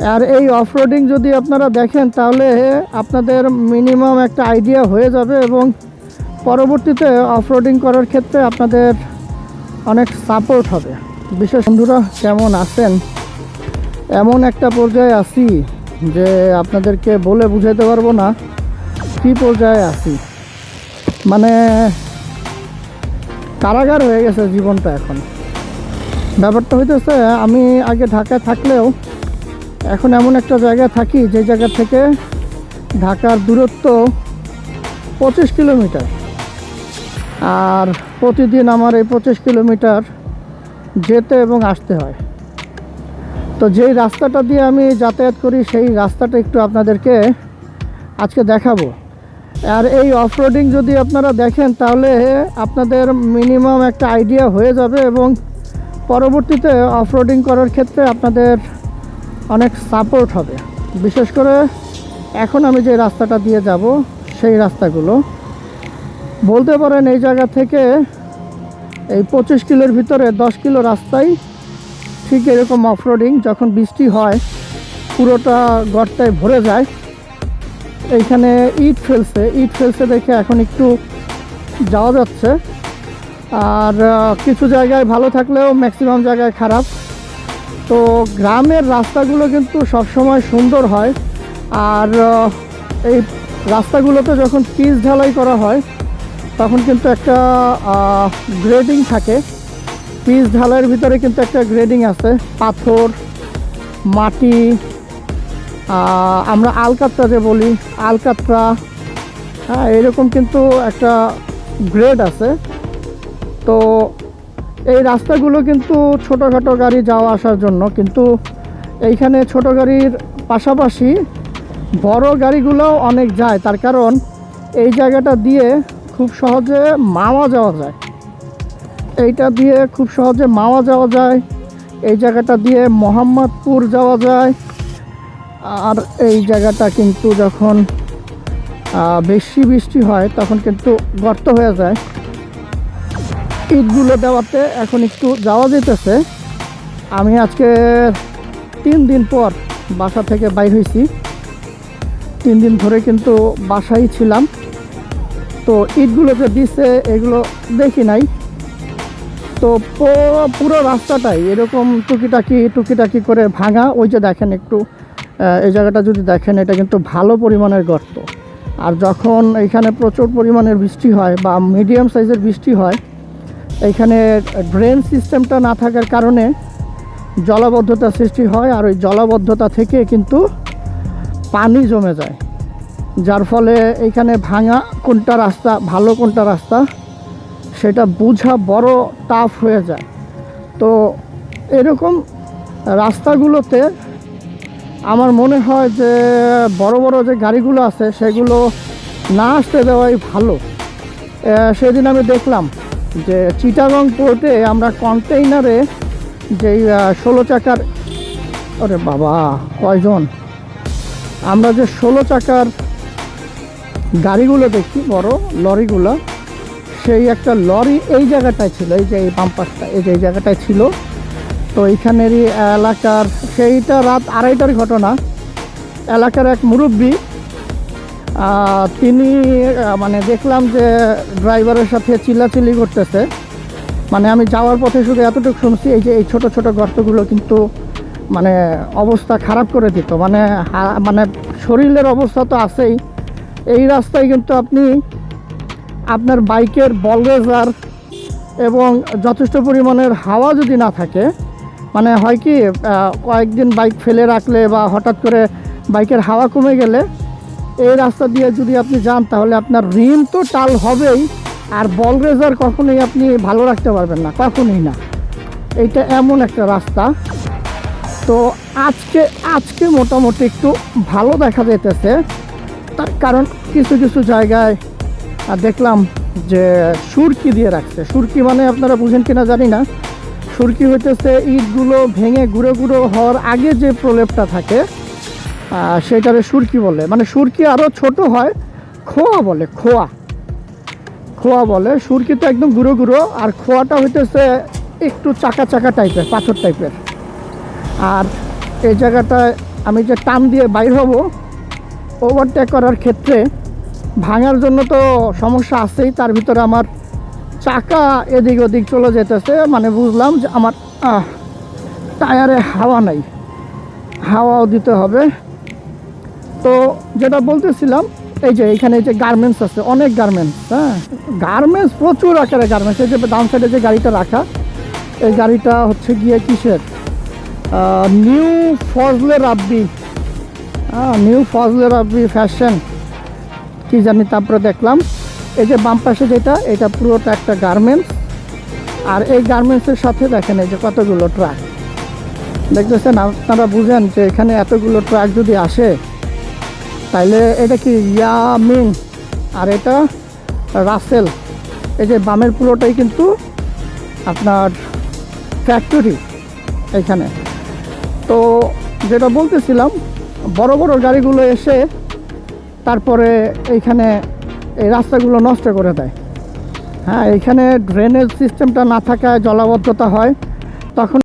আর এই অফরোডিং যদি আপনারা দেখেন, তাহলে আপনাদের মিনিমাম একটা আইডিয়া হয়ে যাবে এবং পরবর্তীতে অফরোডিং করার ক্ষেত্রে আপনাদের অনেক সাপোর্ট হবে। বিশেষ বন্ধুরা, কেমন আছেন? এমন একটা পর্যায়ে আছি যে আপনাদেরকে বলে বুঝাইতে পারব না কী পর্যায়ে আছি। মানে কারাগার হয়ে গেছে জীবনটা এখন। ব্যাপারটা হইতেছে, আমি আগে ঢাকায় থাকলেও এখন এমন একটা জায়গায় থাকি যে জায়গা থেকে ঢাকার দূরত্ব পঁচিশ কিলোমিটার। আর প্রতিদিন আমার এই পঁচিশ কিলোমিটার যেতে এবং আসতে হয়। তো যেই রাস্তাটা দিয়ে আমি যাতায়াত করি, সেই রাস্তাটা একটু আপনাদেরকে আজকে দেখাবো। আর এই অফরোডিং যদি আপনারা দেখেন, তাহলে আপনাদের মিনিমাম একটা আইডিয়া হয়ে যাবে এবং পরবর্তীতে অফরোডিং করার ক্ষেত্রে আপনাদের অনেক সাপোর্ট হবে। বিশেষ করে এখন আমি যে রাস্তাটা দিয়ে যাব, সেই রাস্তাগুলো। বলতে পারেন এই জায়গা থেকে এই পঁচিশ কিলোর ভিতরে দশ কিলো রাস্তাই ঠিক এরকম অফরোডিং যখন বৃষ্টি হয়, পুরোটা গর্তায় ভরে যায়। এইখানে ইট ফেলছে ইট ফেলছে দেখে এখন একটু যাওয়া যাচ্ছে। আর কিছু জায়গায় ভালো থাকলেও ম্যাক্সিমাম জায়গায় খারাপ। তো গ্রামের রাস্তাগুলো কিন্তু সবসময় সুন্দর হয়। আর এই রাস্তাগুলোতে যখন পিচ ঢালাই করা হয়, তখন কিন্তু একটা গ্রেডিং থাকে। পিচ ঢালাইয়ের ভিতরে কিন্তু একটা গ্রেডিং আছে। পাথর, মাটি আমরা আলকাত্রা যে বলি, আলকাত্রা হ্যাঁ এরকম কিন্তু একটা গ্রেড আছে। তো এই রাস্তাগুলো কিন্তু ছোটোখাটো গাড়ি যাওয়া আসার জন্য, কিন্তু এইখানে ছোট গাড়ির পাশাপাশি বড় গাড়িগুলোও অনেক যায়। তার কারণ এই জায়গাটা দিয়ে খুব সহজে মাওয়া যাওয়া যায়। এইটা দিয়ে খুব সহজে মাওয়া যাওয়া যায়। এই জায়গাটা দিয়ে মোহাম্মদপুর যাওয়া যায়। আর এই জায়গাটা কিন্তু যখন বেশি বৃষ্টি হয়, তখন কিন্তু গর্ত হয়ে যায়। ইটগুলো দেওয়াতে এখন একটু যাওয়া যেতেছে। আমি আজকে তিন দিন পর বাসা থেকে বাইর হয়েছি। তিন দিন ধরে কিন্তু বাসায় ছিলাম। তো ইটগুলো যে দিচ্ছে এগুলো দেখি নাই। তো পুরো রাস্তাটাই এরকম টুকিটাকি টুকিটাকি করে ভাঙা। ওই যে দেখেন একটু এই জায়গাটা যদি দেখেন, এটা কিন্তু ভালো পরিমাণের গর্ত। আর যখন এখানে প্রচুর পরিমাণের বৃষ্টি হয় বা মিডিয়াম সাইজের বৃষ্টি হয় এইখানে ড্রেন সিস্টেমটা না থাকার কারণে জলাবদ্ধতা সৃষ্টি হয় আর ওই জলাবদ্ধতা থেকে কিন্তু পানি জমে যায়। যার ফলে এইখানে ভাঙা কোনটা রাস্তা, ভালো কোনটা রাস্তা, সেটা বোঝা বড় টাফ হয়ে যায়। তো এরকম রাস্তাগুলোতে আমার মনে হয় যে বড় বড় যে গাড়িগুলো আছে, সেগুলো না আসতে দেওয়াই ভালো। সেদিন আমি দেখলাম যে চিটাগং পোর্টে আমরা কন্টেইনারে যেই ষোলো চাকার, ওরে বাবা, কয়জন? আমরা যে ষোলো চাকার গাড়িগুলো দেখি, বড় লরিগুলো, সেই একটা লরি এই জায়গাটায় ছিল, এই যে এই বাম্পারটা, এই যে এই জায়গাটায় ছিল। তো এইখানেরই এলাকার, সেইটা রাত আড়াইটার ঘটনা। এলাকার এক মুরব্বী তিনি মানে দেখলাম যে ড্রাইভারের সাথে চিল্লাচিল্লি করতেছে। মানে আমি যাওয়ার পথে শুধু এতটুকু শুনছি, এই যে এই ছোট ছোট গর্তগুলো কিন্তু মানে অবস্থা খারাপ করে দিত। মানে মানে শরীরের অবস্থা তো আছেই। এই রাস্তায় কিন্তু আপনি আপনার বাইকের বলরেজার এবং যথেষ্ট পরিমাণের হাওয়া যদি না থাকে মানে হয় কি কয়েকদিন বাইক ফেলে রাখলে বা হঠাৎ করে বাইকের হাওয়া কমে গেলে এই রাস্তা দিয়ে যদি আপনি যান, তাহলে আপনার রিম তো টাল হবেই, আর বল রেজার কখনোই আপনি ভালো রাখতে পারবেন না, কখনোই না। এইটা এমন একটা রাস্তা। তো আজকে আজকে মোটামুটি একটু ভালো দেখা যেতেছে তার কারণ কিছু কিছু জায়গায় দেখলাম যে সুরকি দিয়ে রাখছে। সুরকি মানে আপনারা বুঝেন কিনা জানি না। সুরকি হইতেছে ইটগুলো ভেঙে গুঁড়ো গুঁড়ো হওয়ার আগে যে প্রলেপটা থাকে সেটারে সুরকি বলে। মানে সুরকি আরও ছোট হয়, খোয়া বলে, খোয়া। খোয়া বলে। সুরকি তো একদম গুঁড়ো গুঁড়ো, আর খোয়াটা হইতেছে একটু চাকা চাকা টাইপের পাথর টাইপের আর এই জায়গাটায় আমি যে টান দিয়ে বাইর হব ওভারটেক করার ক্ষেত্রে ভাঙার জন্য তো সমস্যা আছেই, তার ভিতরে আমার চাকা এদিক ওদিক চলে যেতেছে। মানে বুঝলাম যে আমার টায়ারে হাওয়া নাই। হাওয়াও দিতে হবে। তো যেটা বলতেছিলাম, এই যে এখানে যে গার্মেন্টস আছে, অনেক গার্মেন্টস হ্যাঁ? গার্মেন্টস প্রচুর আকারে গার্মেন্টস এই যে ডান সাইডে যে গাড়িটা রাখা, এই গাড়িটা হচ্ছে গিয়ে কিসের? নিউ ফজলে রাব্বি হ্যাঁ নিউ ফজলে রাব্বি ফ্যাশন কি জানি তারপরে দেখলাম। এই যে বাম পাশে যেটা, এটা পুরোটা একটা গার্মেন্টস আর এই গার্মেন্টসের সাথে দেখেন এই যে কতগুলো ট্রাক দেখতেছেন, আপনারা বুঝেন যে এখানে এতগুলো ট্রাক যদি আসে তাইলে এটা কি ইয়ামিং? আর এটা রাসেল। এই যে বামের পুরোটাই কিন্তু আপনার ফ্যাক্টরি এখানে। তো যেটা বলতেছিলাম, বড় বড় গাড়িগুলো এসে তারপরে এইখানে এই রাস্তাগুলো নষ্ট করে দেয়। হ্যাঁ এইখানে ড্রেনেজ সিস্টেমটা না থাকায় জলাবদ্ধতা হয়। তখন